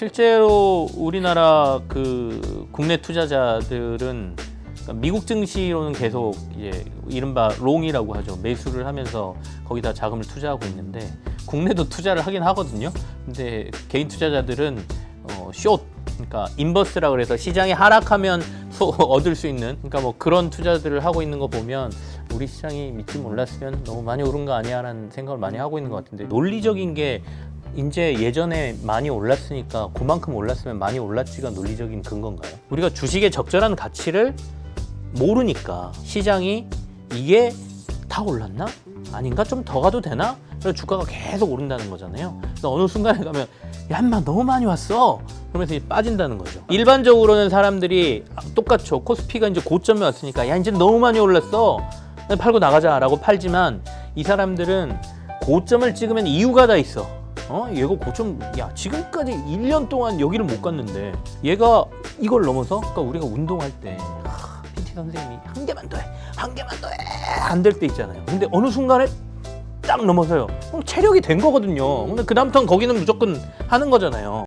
실제로 우리나라 그 국내 투자자들은 그러니까 미국 증시로는 계속 이제 이른바 롱이라고 하죠. 매수를 하면서 거기다 자금을 투자하고 있는데 국내도 투자를 하긴 하거든요. 근데 개인 투자자들은 어, 숏 그러니까 인버스라 그래서 시장이 하락하면 소, 얻을 수 있는 그러니까 뭐 그런 투자들을 하고 있는 거 보면 우리 시장이 믿지 몰랐으면 너무 많이 오른 거 아니야라는 생각을 많이 하고 있는 것 같은데 논리적인 게 이제 예전에 많이 올랐으니까 그만큼 올랐으면 많이 올랐지가 논리적인 근거인가요? 우리가 주식의 적절한 가치를 모르니까 시장이 이게 다 올랐나? 아닌가? 좀 더 가도 되나? 그래서 주가가 계속 오른다는 거잖아요. 어느 순간에 가면 야, 인마 너무 많이 왔어. 그러면서 이제 빠진다는 거죠. 일반적으로는 사람들이 똑같죠. 코스피가 이제 고점에 왔으니까 야, 이제 너무 많이 올랐어. 팔고 나가자라고 팔지만 이 사람들은 고점을 찍으면 이유가 다 있어. 어? 얘가 고점, 야, 지금까지 1년 동안 여기를 못 갔는데 얘가 이걸 넘어서? 그러니까 우리가 운동할 때 하, PT 선생님이 한 개만 더 해, 한 개만 더 해. 안 될 때 있잖아요. 근데 어느 순간에 딱 넘어서요. 그럼 체력이 된 거거든요. 근데 그 다음부터는 거기는 무조건 하는 거잖아요.